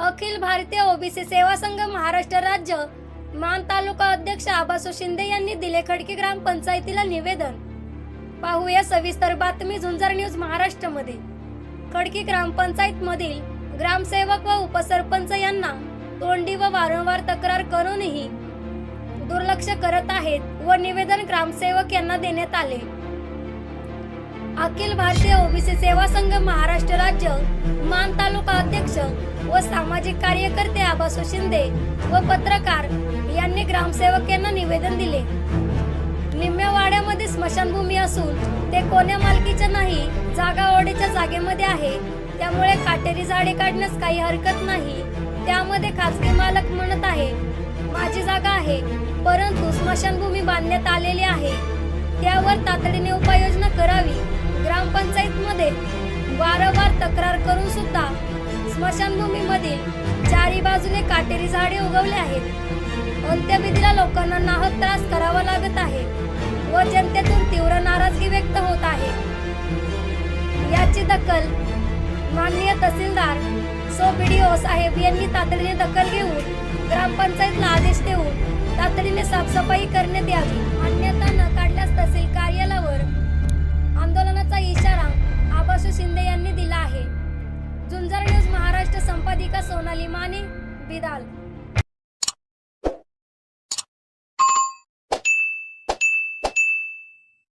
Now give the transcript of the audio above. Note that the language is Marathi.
अखिल भारतीय ओबीसी सेवा संघ महाराष्ट्र राज्य मान तालुका अध्यक्ष आबासो शिंदे यांनी दिले खडकी ग्रामपंचायतीला निवेदन. पाहूया सविस्तर बातमी झुंजार न्यूज महाराष्ट्रमध्ये. खडकी ग्रामपंचायत मधील ग्रामसेवक व उपसरपंच यांना तोंडी व वारंवार तक्रार करूनही दुर्लक्ष करत आहेत व निवेदन ग्रामसेवक यांना देण्यात आले. अखिल भारतीय ओबीसी सेवा संघ महाराष्ट्र राज्य मान अध्यक्ष व सामाजिक कार्यकर्ते आबासो शिंदे व पत्रकार यांनी ग्रामसेवक यांना निवेदन दिले. निम्म्या वाड्यामध्ये स्मशानभूमी असून ते कोण्या मालकीच्या नाही जागा ओढीच्या जागेमध्ये आहे. त्यामुळे काटेरी झाडे काढण्यास काही हरकत नाही. त्यामध्ये खासगी मालक म्हणत आहे माझी जागा आहे परंतु स्मशानभूमी बांधण्यात आलेली आहे. त्यावर तातडीने उपाययोजना करावी. ग्रामपंचायतमध्ये वारंवार तक्रार करून सुद्धा स्मशानभूमीमधील चारी बाजूने काटेरी झाडे उगवले आहेत. अंत्यविधीला लोकांना नाहक त्रास करावा लागत आहे व जनतेतून तीव्र नाराजगी व्यक्त होत आहे. याची दखल माननीय तहसीलदार सो बीडीओ साहेब यांनी तातडीने दखल घेऊन ग्रामपंचायतला आदेश देऊन तातडीने साफसफाई करण्यात यावी. अन्यथा न काढल्यास तहसील कार्यालयावर आंदोलनाचा इशारा आबासू शिंदे यांनी दिला आहे. संपादिका सोनाली माने बिदाल.